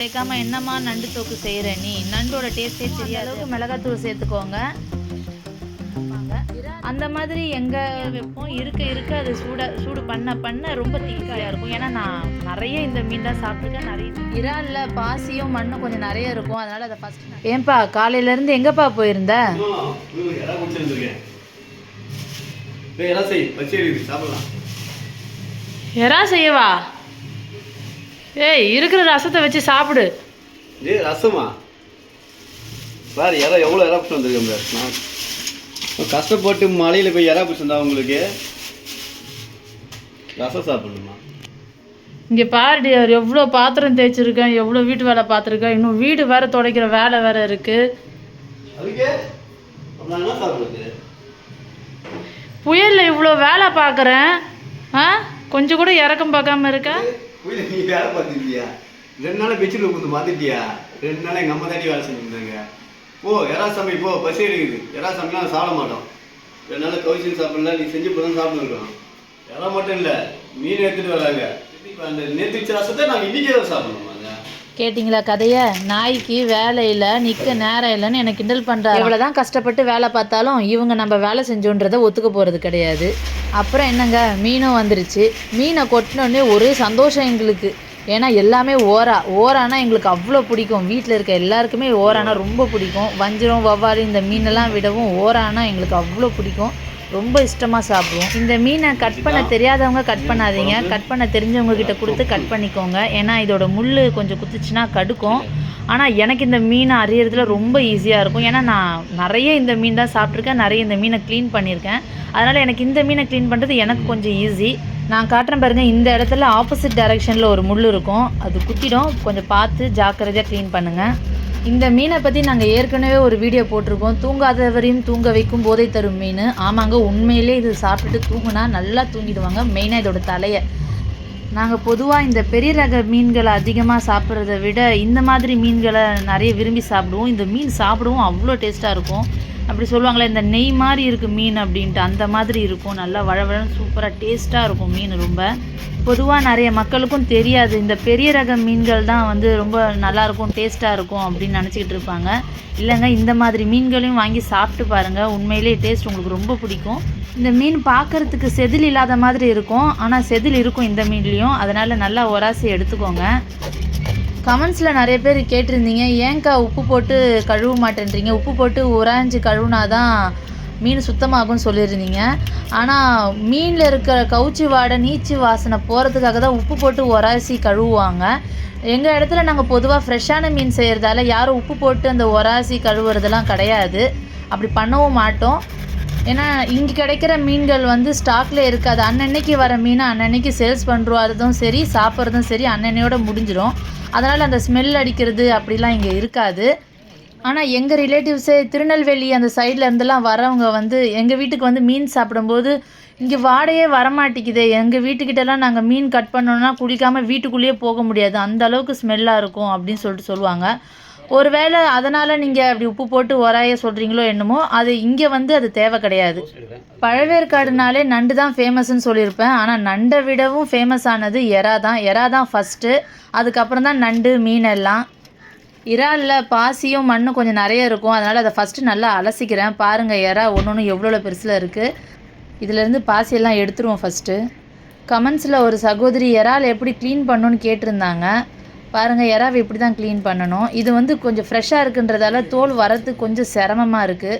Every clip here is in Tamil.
சேர்க்காம என்னம்மா நண்டு தொக்கு செய்கிற நீ? நண்டோட டேஸ்ட்டே தெரியாத. அளவுக்கு மிளகாத்தூள் சேர்த்துக்கோங்க. அந்த மாதிரி எங்கே வைப்போம்? இருக்க இருக்க அது சூட சூடு பண்ண பண்ண ரொம்ப திக்காயாக இருக்கும். ஏன்னா நான் நிறைய இந்த மீன் தான் சாப்பிட்ருக்கேன் நிறைய இறாலில் பாசியும் மண்ணும் கொஞ்சம் நிறைய இருக்கும். அதனால் அதை ஃபஸ்ட் ஏன்பா காலையிலேருந்து எங்கேப்பா போயிருந்த? எறா செய்யவா? ஏய் இருக்கிற ரசத்தை வச்சு சாப்பிடு. ஏ ரசமா? பாரு இலை எவ்வளோ இலை பிடிச்சி வந்திருக்கேன் பாரு. நான் கஷ்டப்பட்டு மலையில் போய் இலை பிடிச்சி வந்தா உங்களுக்கு ரசம் சாப்பிடணுமா? இங்கே பாருடி அவர் எவ்வளோ பாத்திரம் தேய்ச்சிருக்கேன் எவ்வளோ வீட்டு வேலை பார்த்துருக்கேன் இன்னும் வீடு வேற துடைக்கிற வேலை வேற இருக்குது புயலில் இவ்வளோ வேலை பார்க்குறேன் ஆ? கொஞ்சம் கூட இறக்கம் பார்க்காம இருக்க? புரியல நீ வேலை பார்த்துட்டியா ரெண்டு நாள் பெட்ஷீட் உட்காந்து பார்த்துட்டியா ரெண்டு நாள் எங்கள் அம்மா தாண்டி வேலை செஞ்சுருந்தாங்க போ எறா சமை போ பசி எடுக்குது எறா சமைலாம் சாப்பிட மாட்டோம். ரெண்டு நாள் கவுச்சின்னு சாப்பிடல நீ செஞ்சு போதும் சாப்பிட்டுருக்கோம். எறா மட்டும் இல்லை மீன் எடுத்துகிட்டு வராங்க. இப்போ அந்த நேற்று வச்ச ரசத்தை நாங்கள் இன்றைக்கே தான் சாப்பிடணுமா. கேட்டிங்களா கதைய? நாய்க்கு வேலையில் நிற்க நேரம் இல்லைன்னு எனக்கு கிண்டல் பண்ணுறாங்க எவ்வளோதான் கஷ்டப்பட்டு வேலை பார்த்தாலும் இவங்க நம்ம வேலை செஞ்சோன்றதை ஒத்துக்க போகிறது கிடையாது. அப்புறம் என்னங்க? மீனும் வந்துருச்சு. மீனை கொட்டினோடனே ஒரே சந்தோஷம் எங்களுக்கு. ஏன்னா எல்லாமே ஓரா. ஓரானா எங்களுக்கு அவ்வளோ பிடிக்கும். வீட்டில் இருக்க எல்லாருக்குமே ஓரானா ரொம்ப பிடிக்கும். வஞ்சிரம் வவ்வாறு இந்த மீனெல்லாம் விடவும் ஓரானா எங்களுக்கு அவ்வளோ பிடிக்கும். ரொம்ப இஷ்டமாக சாப்பிடுவோம். இந்த மீனை கட் பண்ண தெரியாதவங்க கட் பண்ணாதீங்க. கட் பண்ண தெரிஞ்சவங்க கிட்ட கொடுத்து கட் பண்ணிக்கோங்க. ஏன்னா இதோட முள் கொஞ்சம் குத்துச்சுன்னா கடுக்கும். ஆனால் எனக்கு இந்த மீனை அறியறதுல ரொம்ப ஈஸியாக இருக்கும். ஏன்னா நான் நிறைய இந்த மீன் தான் சாப்பிட்ருக்கேன் நிறைய இந்த மீனை க்ளீன் பண்ணியிருக்கேன். அதனால் எனக்கு இந்த மீனை க்ளீன் பண்ணுறது எனக்கு கொஞ்சம் ஈஸி நான் காட்டுறேன் பாருங்க இந்த இடத்துல ஆப்போசிட் டைரக்ஷனில் ஒரு முள் இருக்கும். அது குத்திடும். கொஞ்சம் பார்த்து ஜாக்கிரதையாக க்ளீன் பண்ணுங்கள் இந்த மீனை பற்றி நாங்கள் ஏற்கனவே ஒரு வீடியோ போட்டிருக்கோம். தூங்காதவரையும் தூங்க வைக்கும் போதை தரும் மீன். ஆமாங்க உண்மையிலே இது சாப்பிட்டுட்டு தூங்கினா நல்லா தூங்கிடுவாங்க. மெயினாக இதோட தலையை. நாங்கள் பொதுவாக இந்த பெரிய ரக மீன்களை அதிகமாக சாப்பிட்றத விட இந்த மாதிரி மீன்களை நிறைய விரும்பி சாப்பிடுவோம். இந்த மீன் சாப்பிடவும் அவ்வளோ டேஸ்ட்டாக இருக்கும். அப்படி சொல்லுவாங்களே இந்த நெய் மாதிரி இருக்குது மீன் அப்படின்ட்டு அந்த மாதிரி இருக்கும். நல்லா வழவழன்னு சூப்பராக டேஸ்ட்டாக இருக்கும் மீன் ரொம்ப. பொதுவாக நிறைய மக்களுக்கும் தெரியாது. இந்த பெரிய ரக மீன்கள் தான் வந்து ரொம்ப நல்லாயிருக்கும் டேஸ்ட்டாக இருக்கும் அப்படின்னு நினச்சிக்கிட்டு இருப்பாங்க. இல்லைங்க இந்த மாதிரி மீன்களையும் வாங்கி சாப்பிட்டு பாருங்கள் உண்மையிலேயே டேஸ்ட் உங்களுக்கு ரொம்ப பிடிக்கும். இந்த மீன் பார்க்கறதுக்கு செதில் இல்லாத மாதிரி இருக்கும். ஆனால் செதில் இருக்கும் இந்த மீன்லேயும். அதனால் நல்லா ஒராசி எடுத்துக்கோங்க. கமெண்ட்ஸில் நிறைய பேர் கேட்டிருந்தீங்க ஏன்க்கா உப்பு போட்டு கழுவ மாட்டேன்றீங்க? உப்பு போட்டு உராய்ஞ்சு கழுவுனாதான் மீன் சுத்தமாகும்னு சொல்லியிருந்தீங்க. ஆனால் மீனில் இருக்கிற கவுச்சி வாடை நீச்சி வாசனை போகிறதுக்காக தான் உப்பு போட்டு உராசி கழுவுவாங்க. எங்கள் இடத்துல நாங்கள் பொதுவாக ஃப்ரெஷ்ஷான மீன் செய்கிறதால யாரும் உப்பு போட்டு அந்த உராசி கழுவுறதெல்லாம் கிடையாது. அப்படி பண்ணவும் மாட்டோம். ஏன்னா இங்கே கிடைக்கிற மீன்கள் வந்து ஸ்டாக்கில் இருக்காது. அன்னன்னைக்கு வர மீனை அன்னன்னைக்கு சேல்ஸ் பண்ணுறதும் சரி சாப்பிட்றதும் சரி அன்னன்னையோட முடிஞ்சிடும் அதனால் அந்த ஸ்மெல் அடிக்கிறது அப்படிலாம் இங்கே இருக்காது. ஆனால் எங்கள் ரிலேட்டிவ்ஸே திருநெல்வேலி அந்த சைடில் இருந்தெல்லாம் வரவங்க வந்து எங்கள் வீட்டுக்கு வந்து மீன் சாப்பிடும்போது இங்கே வாடையே வரமாட்டேங்குதே. எங்கள் வீட்டுக்கிட்டலாம் நாங்கள் மீன் கட் பண்ணோன்னா குளிக்காமல் வீட்டுக்குள்ளேயே போக முடியாது. அந்த அளவுக்கு ஸ்மெல்லாக இருக்கும் அப்படின்னு சொல்லிட்டு சொல்லுவாங்க. ஒருவேளை அதனால் நீங்கள் அப்படி உப்பு போட்டு உராய சொல்கிறீங்களோ என்னமோ அது இங்கே வந்து அது தேவை கிடையாது. பழவேற்காடுனாலே நண்டு தான் ஃபேமஸ்ன்னு சொல்லியிருப்பேன். ஆனால் நண்டை விடவும் ஃபேமஸ் ஆனது எறா தான். எறா தான் ஃபஸ்ட்டு அதுக்கப்புறம் தான் நண்டு மீன் எல்லாம். இறாலில் பாசியும் மண்ணும் கொஞ்சம் நிறைய இருக்கும். அதனால் அதை ஃபஸ்ட்டு நல்லா அலசிக்கிறேன். பாருங்கள் எறா ஒன்று ஒன்று எவ்வளோ பெருசில் இருக்குது இதிலேருந்து பாசியெல்லாம் எடுத்துருவோம் ஃபஸ்ட்டு கமெண்ட்ஸில் ஒரு சகோதரி இறால் எப்படி க்ளீன் பண்ணணும்னு கேட்டிருந்தாங்க. பாருங்கள் இறாவை இப்படி தான் க்ளீன் பண்ணணும். இது வந்து கொஞ்சம் ஃப்ரெஷ்ஷாக இருக்குன்றதால தோல் வரத்துக்கு கொஞ்சம் சிரமமாக இருக்குது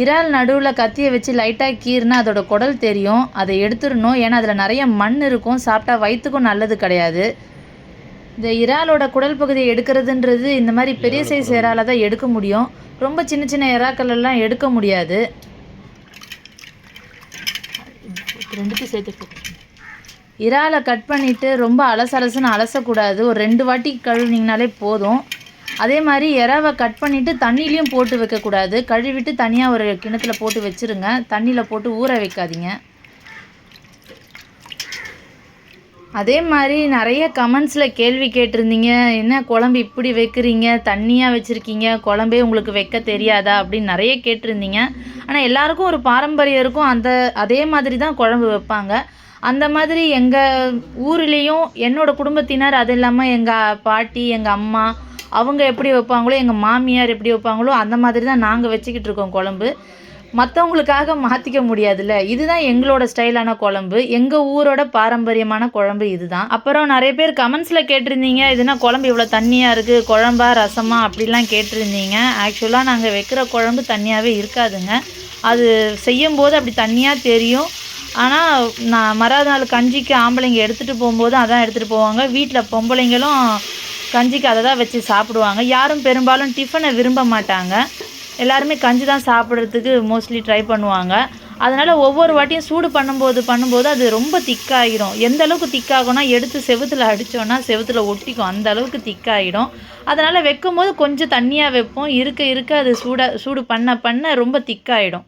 இறால் நடுவில் கத்தியை வச்சு லைட்டாக கீறினா அதோட குடல் தெரியும். அதை எடுத்துடணும். ஏன்னா அதில் நிறைய மண் இருக்கும். சாப்பிட்டா வயிற்றுக்கும் நல்லது கிடையாது. இந்த இறாலோட குடல் பகுதியை எடுக்கிறதுன்றது இந்த மாதிரி பெரிய சைஸ் இறால தான் எடுக்க முடியும். ரொம்ப சின்ன சின்ன இறாக்கள் எல்லாம் எடுக்க முடியாது. ரெண்டுத்தையும் சேர்த்து இறாலை கட் பண்ணிவிட்டு ரொம்ப அலசலசுன்னு அலசக்கூடாது. ஒரு ரெண்டு வாட்டி கழுவினீங்கனாலே போதும். அதே மாதிரி இறாவை கட் பண்ணிவிட்டு தண்ணிலையும் போட்டு வைக்கக்கூடாது. கழுவிட்டு தனியாக ஒரு கிணத்துல போட்டு வச்சுருங்க. தண்ணியில் போட்டு ஊற வைக்காதீங்க. அதே மாதிரி நிறைய கமெண்ட்ஸில் கேள்வி கேட்டிருந்தீங்க. என்ன குழம்பு இப்படி வைக்கிறீங்க? தண்ணியாக வச்சுருக்கீங்க. குழம்பே உங்களுக்கு வைக்க தெரியாதா? அப்படின்னு நிறைய கேட்டிருந்தீங்க. ஆனால் எல்லாருக்கும் ஒரு பாரம்பரியம் இருக்கும். அந்த அதே மாதிரி தான் குழம்பு வைப்பாங்க. அந்த மாதிரி எங்கள் ஊர்லேயும் என்னோடய குடும்பத்தினர் அது இல்லாமல் எங்கள் பாட்டி எங்கள் அம்மா அவங்க எப்படி வைப்பாங்களோ எங்கள் மாமியார் எப்படி வைப்பாங்களோ அந்த மாதிரி தான் நாங்கள் வச்சுக்கிட்டு இருக்கோம் குழம்பு. மற்றவங்களுக்காக மாற்றிக்க முடியாதுல்ல? இதுதான் எங்களோட ஸ்டைலான குழம்பு. எங்கள் ஊரோட பாரம்பரியமான குழம்பு இதுதான். அப்புறம் நிறைய பேர் கமெண்ட்ஸில் கேட்டிருந்தீங்க. இதுனா குழம்பு இவ்வளோ தண்ணியாக இருக்குது குழம்பா ரசமா? அப்படிலாம் கேட்டிருந்தீங்க. ஆக்சுவலாக நாங்கள் வைக்கிற குழம்பு தண்ணியாகவே இருக்காதுங்க. அது செய்யும்போது அப்படி தண்ணியாக தெரியும். ஆனால் நான் மறாத நாள் கஞ்சிக்கு ஆம்பளைங்க எடுத்துகிட்டு போகும்போது அதான் எடுத்துகிட்டு போவாங்க. வீட்டில் பொம்பளைங்களும் கஞ்சிக்கு அதை தான் வச்சு சாப்பிடுவாங்க. யாரும் பெரும்பாலும் டிஃபனை விரும்ப மாட்டாங்க. எல்லாருமே கஞ்சி தான் சாப்பிட்றதுக்கு மோஸ்ட்லி ட்ரை பண்ணுவாங்க. அதனால் ஒவ்வொரு வாட்டியும் சூடு பண்ணும்போது பண்ணும்போது அது ரொம்ப திக்காகிடும் எந்த அளவுக்கு திக்காகும்னா எடுத்து செவுத்துல அடித்தோன்னா செவுத்துல ஒட்டிக்கும். அந்த அளவுக்கு திக்காகிடும் அதனால் வைக்கும் போது கொஞ்சம் தண்ணியாக வைப்போம். இருக்க இருக்க அது சூட சூடு பண்ண பண்ண ரொம்ப திக்காகிடும்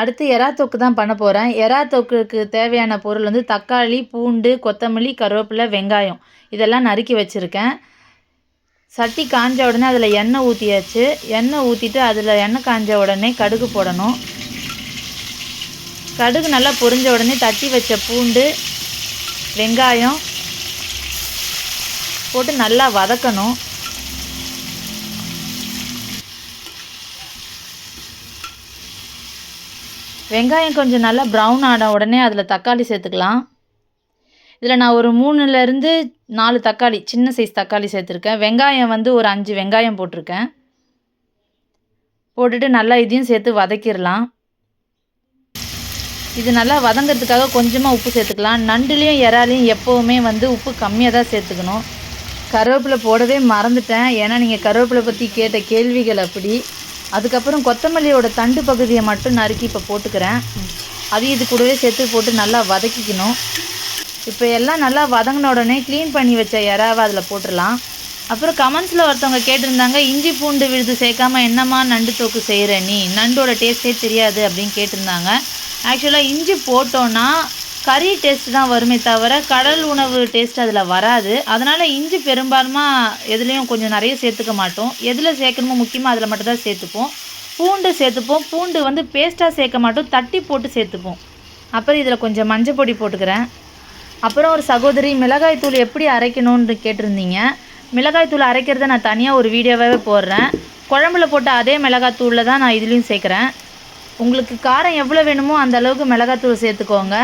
அடுத்து எறா தொக்கு தான் பண்ண போகிறேன் எறா தொக்குக்கு தேவையான பொருள் வந்து தக்காளி பூண்டு கொத்தமல்லி கருவேப்பிலை வெங்காயம். இதெல்லாம் நறுக்கி வச்சுருக்கேன். சட்டி காஞ்ச உடனே அதில் எண்ணெய் ஊற்றியாச்சு எண்ணெய் ஊற்றிட்டு அதில் எண்ணெய் காஞ்ச உடனே கடுகு போடணும். கடுகு நல்லா பொரிஞ்ச உடனே தட்டி வச்ச பூண்டு வெங்காயம் போட்டு நல்லா வதக்கணும். வெங்காயம் கொஞ்சம் நல்லா ப்ரௌன் ஆன உடனே அதில் தக்காளி சேர்த்துக்கலாம். இதில் நான் ஒரு மூணுலேருந்து நாலு தக்காளி சின்ன சைஸ் தக்காளி சேர்த்துருக்கேன். வெங்காயம் வந்து ஒரு அஞ்சு வெங்காயம் போட்டிருக்கேன். போட்டுட்டு நல்லா இதையும் சேர்த்து வதக்கிடலாம். இது நல்லா வதங்கிறதுக்காக கொஞ்சமாக உப்பு சேர்த்துக்கலாம். நண்டுலேயும் இறாலையும் எப்போவுமே வந்து உப்பு கம்மியாக தான் சேர்த்துக்கணும். கருவேப்பிலை போடவே மறந்துட்டேன். ஏன்னா நீங்கள் கருவேப்பிலை பற்றி கேட்ட கேள்விகள் அப்படி. அதுக்கப்புறம் கொத்தமல்லியோட தண்டு பகுதியை மட்டும் நறுக்கி இப்போ போட்டுக்கிறேன். அதையும் இது கூடவே சேர்த்து போட்டு நல்லா வதக்கிக்கணும். இப்போ எல்லாம் நல்லா வதங்கின உடனே க்ளீன் பண்ணி வச்ச இறாவை அதில் போட்டுடலாம். அப்புறம் கமெண்ட்ஸில் ஒருத்தவங்க கேட்டிருந்தாங்க இஞ்சி பூண்டு விழுது சேர்க்காம என்னம்மா நண்டு தொக்கு செய்கிற நீ? நண்டோட டேஸ்ட்டே தெரியாது அப்படின்னு கேட்டிருந்தாங்க. ஆக்சுவலாக இஞ்சி போட்டோன்னா கறி டேஸ்ட் தான் வருமே தவிர கடல் உணவு டேஸ்ட் அதில் வராது. அதனால் இஞ்சி பெரும்பாலுமாக எதுலேயும் கொஞ்சம் நிறைய சேர்த்துக்க மாட்டோம். எதில் சேர்க்கணுமோ முக்கியமாக அதில் மட்டும்தான் சேர்த்துப்போம். பூண்டு சேர்த்துப்போம். பூண்டு வந்து பேஸ்ட்டாக சேர்க்க மாட்டோம். தட்டி போட்டு சேர்த்துப்போம். அப்புறம் இதில் கொஞ்சம் மஞ்சள் பொடி போட்டுக்கிறேன். அப்புறம் ஒரு சகோதரி மிளகாய் தூள் எப்படி அரைக்கணும்னு கேட்டிருந்தீங்க. மிளகாய் தூள் அரைக்கிறத நான் தனியாக ஒரு வீடியோவாகவே போடுறேன். குழம்புல போட்ட அதே மிளகாய் தூளில் தான் நான் இதுலேயும் சேர்க்குறேன். உங்களுக்கு காரம் எவ்வளோ வேணுமோ அந்த அளவுக்கு மிளகாய் தூள் சேர்த்துக்கோங்க.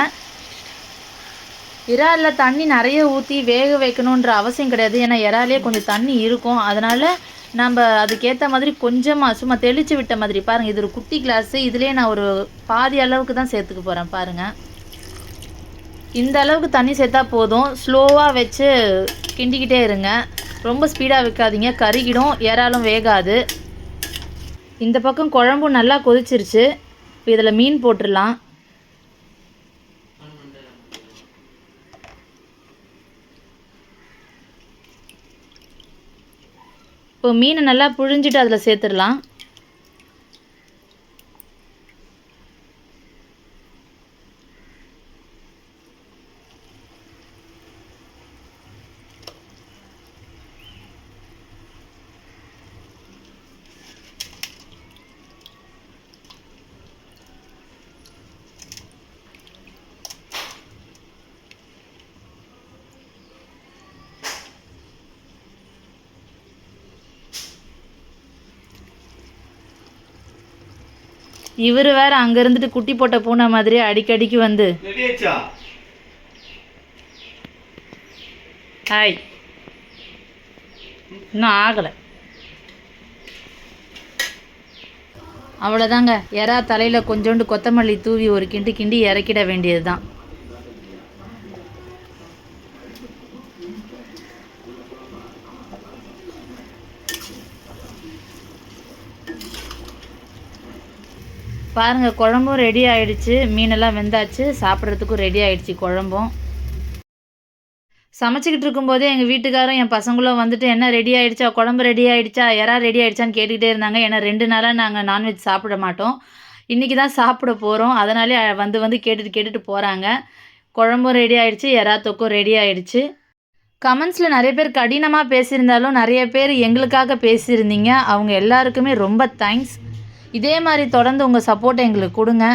இறாலில் தண்ணி நிறைய ஊற்றி வேக வைக்கணுன்ற அவசியம் கிடையாது. ஏன்னா இறாலே கொஞ்சம் தண்ணி இருக்கும். அதனால் நம்ம அதுக்கேற்ற மாதிரி கொஞ்சமாக சும்மா தெளித்து விட்ட மாதிரி. பாருங்கள் இது ஒரு குட்டி கிளாஸு இதுலேயே நான் ஒரு பாதி அளவுக்கு தான் சேர்த்துக்க போகிறேன் பாருங்கள் இந்த அளவுக்கு தண்ணி சேர்த்தா போதும். ஸ்லோவாக வச்சு கிண்டிக்கிட்டே இருங்க. ரொம்ப ஸ்பீடாக வைக்காதீங்க. கருகிடும் ஏறாலும் வேகாது. இந்த பக்கம் குழம்பும் நல்லா கொதிச்சிருச்சு. இப்போ இதில் மீன் போட்டுடலாம். இப்போ மீனை நல்லா புழிஞ்சிட்டு அதில் சேர்த்துடலாம். இவர் வேற அங்கே இருந்துட்டு குட்டி போட்ட பூனை மாதிரி அடிக்கடிக்கு வந்து. ஹாய். இன்னும் ஆகலை. அவ்வளோதாங்க எறா தலையில் கொஞ்சோண்டு கொத்தமல்லி தூவி ஒரு கிண்டு கிண்டி இறக்கிட வேண்டியது தான் பாருங்கள் குழம்பும் ரெடி ஆயிடுச்சு. மீனெல்லாம் வெந்தாச்சு. சாப்பிட்றதுக்கும் ரெடி ஆயிடுச்சு குழம்பும். சமைச்சிக்கிட்டு இருக்கும்போதே எங்கள் வீட்டுக்காரும் என் பசங்களும் வந்துட்டு என்ன ரெடி ஆயிடுச்சா? குழம்பு ரெடி ஆயிடுச்சா? யாரா ரெடி ஆயிடுச்சான்னு கேட்டுக்கிட்டே இருந்தாங்க. ஏன்னா ரெண்டு நாளாக நாங்கள் நான்வெஜ் சாப்பிட மாட்டோம். இன்றைக்கி தான் சாப்பிட போகிறோம் அதனாலே வந்து வந்து கேட்டுட்டு கேட்டுட்டு போகிறாங்க குழம்பும் ரெடி ஆயிடுச்சு. எறா தொக்கும் ரெடி ஆயிடுச்சு. கமெண்ட்ஸில் நிறைய பேர் கடினமாக பேசியிருந்தாலும் நிறைய பேர் எங்களுக்காக பேசியிருந்தீங்க. அவங்க எல்லாருக்குமே ரொம்ப தேங்க்ஸ் இதே மாதிரி தொடர்ந்து உங்கள் சப்போர்ட்டை எங்களுக்கு கொடுங்க.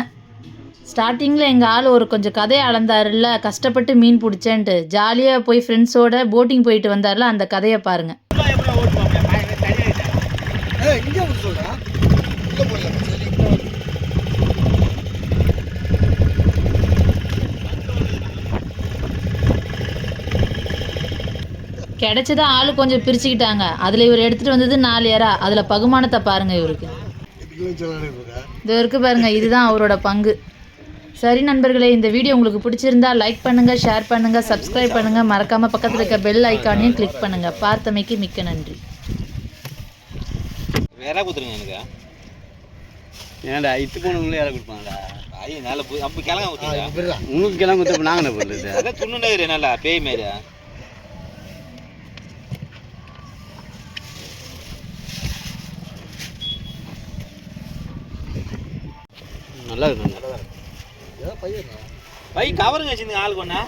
ஸ்டார்டிங்கில் எங்கள் ஆள் ஒரு கொஞ்சம் கதையை அளந்தாருல்ல கஷ்டப்பட்டு மீன் பிடிச்சேன்ட்டு. ஜாலியாக போய் ஃப்ரெண்ட்ஸோட போட்டிங் போயிட்டு வந்தார்ல அந்த கதையை பாருங்கள் இங்கே சொல்கிறா இங்கே போடலாம் சரி கிடைச்சதா ஆள் கொஞ்சம் பிரிச்சுக்கிட்டாங்க. அதில் இவர் எடுத்துகிட்டு வந்தது நாலு ஏரா அதில் பகுமானத்தை பாருங்கள் இவருக்கு. இது இருக்கு பாருங்க இதுதான் அவரோட பங்கு. சரி நண்பர்களே இந்த வீடியோ உங்களுக்கு பிடிச்சிருந்தா லைக் பண்ணுங்க ஷேர் பண்ணுங்க சப்ஸ்கிரைப் பண்ணுங்க. மறக்காம பக்கத்தில் இருக்க பெல் ஐக்கானையும் கிளிக் பண்ணுங்க. பார்த்தமைக்கு மிக்க நன்றி. வேற கொடுத்துருங்க எனக்கு? ஏன்டா இத்து போனவங்களே யாரை கொடுப்பாங்கடா ஐயோ நல்ல பு- அப்ப கிழங்க இப்படிதான். உங்களுக்கு கிளம்ப கொடுத்தப்ப நாங்கள் என்ன பண்ணுறது? துண்ணுண்டா நல்லா பேய் மாரி நல்லா இருக்கும் ஏதோ பையன் பை கவருங்க வச்சிருந்தீங்க ஆள் கொண்டா.